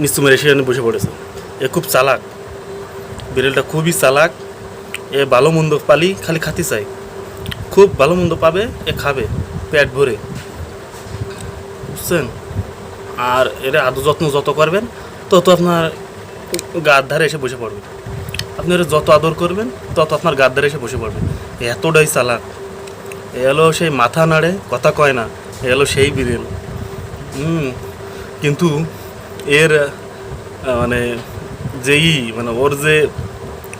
নিস্তু মেরে সেখানে বসে পড়েছে। এ খুব চালাক। বিড়ালটা খুবই চালাক। এ ভালো মন্দ পালি খালি খাতি চাই। খুব ভালো মন্দ পাবে, এ খাবে, পেট ভরে। বুঝছেন? আর এর আদর যত্ন যত করবেন, তত আপনার গার ধারে এসে বসে পড়বে। আপনি এর যত আদর করবেন, তত আপনার গার ধারে এসে বসে পড়বে। এতটাই চালাক। এ হলো সেই মাথা নাড়ে, কথা কয় না। এ হলো সেই বিড়েল। হুম, কিন্তু এর মানে যেই মানে ওর যে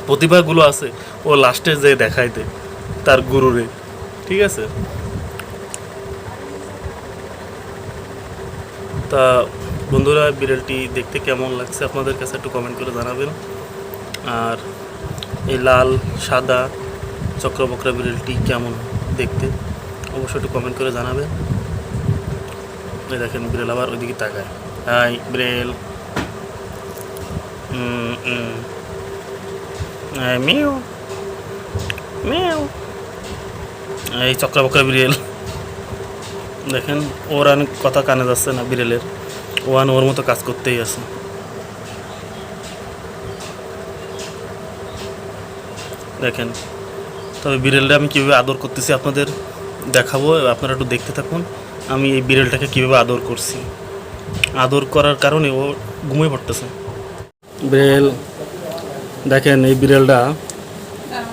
প্রতিভাগুলো আছে, ও লাস্টে যে দেখাইতে, তার গুরুরে, ঠিক আছে? তা বন্ধুরা, বিড়ালটি দেখতে কেমন লাগছে আপনাদের কাছে একটু কমেন্ট করে জানাবেন। আর এই লাল, সাদা, চক্রবক্রা বিড়ালটি কেমন দেখতে, অবশ্যই একটু কমেন্ট করে জানাবেন। দেখেন, বিড়াল আবার ওইদিকে তাকায়। হাই বিড়াল উম, উম। এই মিউ মিউ এই চক্রবক্রা বিড়াল দেখেন ওর অনেক কথা কানে যাচ্ছে না বিড়ালের ওয়ান ওর মতো কাজ করতেই আছে দেখেন তবে বিড়ালটা আমি কীভাবে আদর করতেছি আপনাদের দেখাবো আপনারা একটু দেখতে থাকুন। আমি এই বিড়ালটাকে কীভাবে আদর করছি। আদর করার কারণে ও ঘুমিয়ে পড়তেছে। বিড়াল, দেখেন এই বিড়ালটা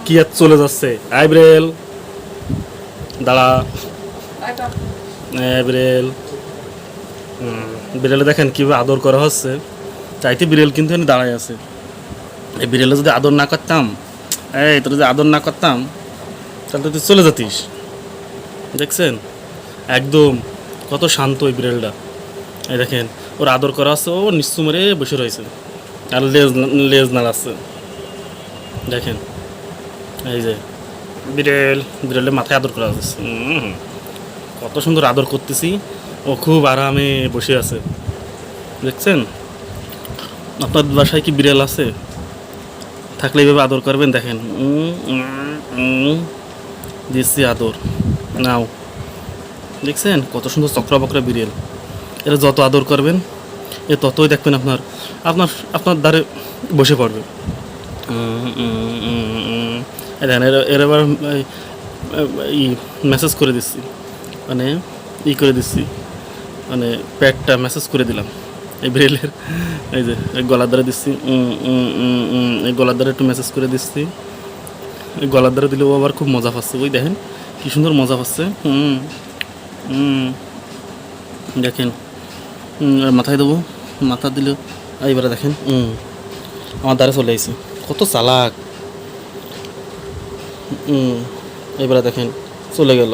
কি আর চলে যাচ্ছে। আই বিড়াল। দাঁড়া। বিড়াল। বিড়ালে দেখেন কীভাবে আদর করা হচ্ছে। চাইতে বিড়াল কিন্তু এখানে দাঁড়ায় আছে। এই বিড়ালে যদি আদর না করতাম, এই তোর যদি আদর না করতাম, তাহলে তুই চলে যেতিস। দেখছেন? একদম কত শান্ত ওই বিড়ালটা। এই দেখেন, ওর আদর করা আছে, ও নিশ্চু মেরে বসে রয়েছে। আর লেজ লেজ নাড়াচ্ছে দেখেন, এই যে, বিড়াল, বিড়ালের মাথায় আদর করা আছে। কত সুন্দর আদর করতেছি। ও খুব আরামে বসে আছে। দেখছেন? আপনার বাসায় কি বিড়াল আছে? থাকলে এইভাবে আদর করবেন, দেখেন। দিচ্ছি আদর। নাও। দেখছেন? কত সুন্দর চক্রবক্রা বিড়াল। এরা যত আদর করবেন, এ ততই দেখবেন আপনার আপনার আপনার দ্বারে বসে পড়বে। দেখেন, এরা এবার ই মেসেজ করে দিচ্ছি। মানে ই করে দিচ্ছি। মানে প্যাকটা মেসেজ করে দিলাম। এই ব্রেলের এই যে গলার দ্বারা দিচ্ছি। এই গলার দ্বারা একটু মেসেজ করে দিচ্ছি। এই গলার দ্বারা দিলে ও আবার খুব মজা পাচ্ছে। ওই দেখেন, কী সুন্দর মজা পাচ্ছে। হুম। দেখেন মাথায় দেবো। মাথা দিল এইবারে দেখেন। আমার দ্বারে চলে আইছে। কত চালাক। হুম দেখেন, চলে গেল।